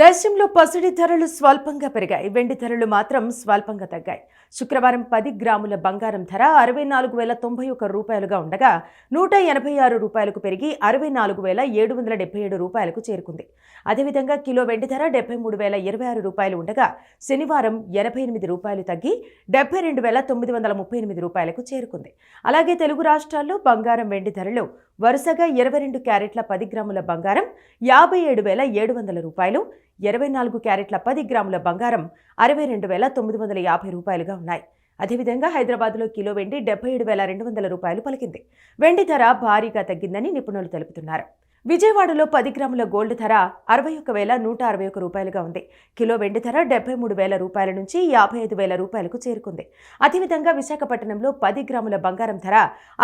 దేశంలో పసిడి ధరలు స్వల్పంగా పెరిగాయి. వెండి ధరలు మాత్రం స్వల్పంగా తగ్గాయి. శుక్రవారం పది గ్రాముల బంగారం ధర అరవై నాలుగు వేల తొంభై ఒక్క రూపాయలుగా ఉండగా నూట ఎనభై ఆరు రూపాయలకు పెరిగి అరవై నాలుగు వేల ఏడు వందల డెబ్బై ఏడు రూపాయలకు చేరుకుంది. అదేవిధంగా కిలో వెండి ధర డెబ్బై మూడు వేల ఇరవై ఆరు రూపాయలు ఉండగా శనివారం ఎనభై ఎనిమిది రూపాయలు తగ్గి డెబ్బై రెండు వేల తొమ్మిది వందల ముప్పై ఎనిమిది రూపాయలకు చేరుకుంది. అలాగే తెలుగు రాష్ట్రాల్లో బంగారం వెండి ధరలు వరుసగా ఇరవై రెండు క్యారెట్ల పది గ్రాముల బంగారం యాభై ఏడు వేల ఏడు వందల రూపాయలు ఇరవై నాలుగు క్యారెట్ల పది గ్రాముల బంగారం అరవై రెండు వేల తొమ్మిది వందల యాభై రూపాయలుగా ఉన్నాయి. అదేవిధంగా హైదరాబాద్లో కిలో వెండి డెబ్బై ఏడు వేల రెండు వందల రూపాయలు పలికింది. వెండి ధర భారీగా తగ్గిందని నిపుణులు తెలుపుతున్నారు. విజయవాడలో పది గ్రాముల గోల్డ్ ధర అరవై ఒక వేల నూట అరవై ఒక రూపాయలుగా ఉంది. కిలో వెండి ధర డెబ్బై మూడు వేల రూపాయల నుంచి యాభై ఐదు వేల రూపాయలకు చేరుకుంది. అదేవిధంగా విశాఖపట్నంలో పది గ్రాముల బంగారం ధర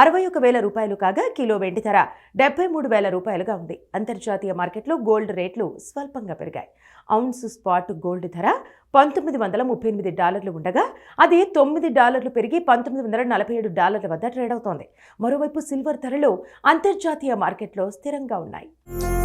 అరవై ఒక వేల రూపాయలు కాగా కిలో వెండి ధర డెబ్బై మూడు వేల రూపాయలుగా ఉంది. అంతర్జాతీయ మార్కెట్లో గోల్డ్ రేట్లు స్వల్పంగా పెరిగాయి. ఔన్స్ స్పాట్ గోల్డ్ ధర పంతొమ్మిది వందల ముప్పై ఎనిమిది డాలర్లు ఉండగా అది తొమ్మిది డాలర్లు పెరిగి పంతొమ్మిది వందల నలభై ఏడు డాలర్ల వద్ద ట్రేడ్ అవుతోంది. మరోవైపు సిల్వర్ ధరలు అంతర్జాతీయ మార్కెట్లో స్థిరంగా ఉన్నాయి night.